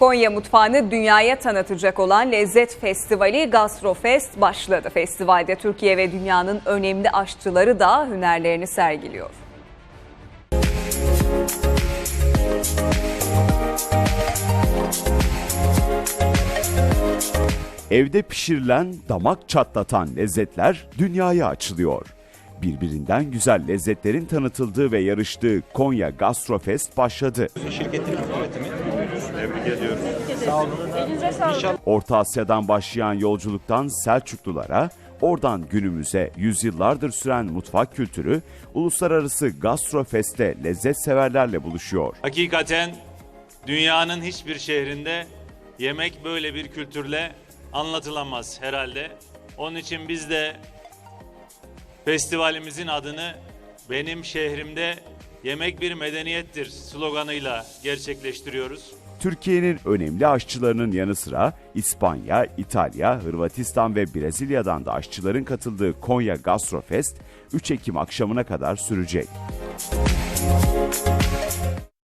Konya mutfağını dünyaya tanıtacak olan Lezzet Festivali Gastrofest başladı. Festivalde Türkiye ve dünyanın önemli aşçıları da hünerlerini sergiliyor. Evde pişirilen, damak çatlatan lezzetler dünyaya açılıyor. Birbirinden güzel lezzetlerin tanıtıldığı ve yarıştığı Konya Gastrofest başladı. şirketin üretimi. Tebrik ediyorum. Sağ olun. İnşallah Orta Asya'dan başlayan yolculuktan Selçuklulara, oradan günümüze yüzyıllardır süren mutfak kültürü uluslararası Gastrofest'te lezzet severlerle buluşuyor. Hakikaten dünyanın hiçbir şehrinde yemek böyle bir kültürle anlatılamaz herhalde. Onun için biz de festivalimizin adını benim şehrimde yemek bir medeniyettir sloganıyla gerçekleştiriyoruz. Türkiye'nin önemli aşçılarının yanı sıra İspanya, İtalya, Hırvatistan ve Brezilya'dan da aşçıların katıldığı Konya Gastrofest 3 Ekim akşamına kadar sürecek.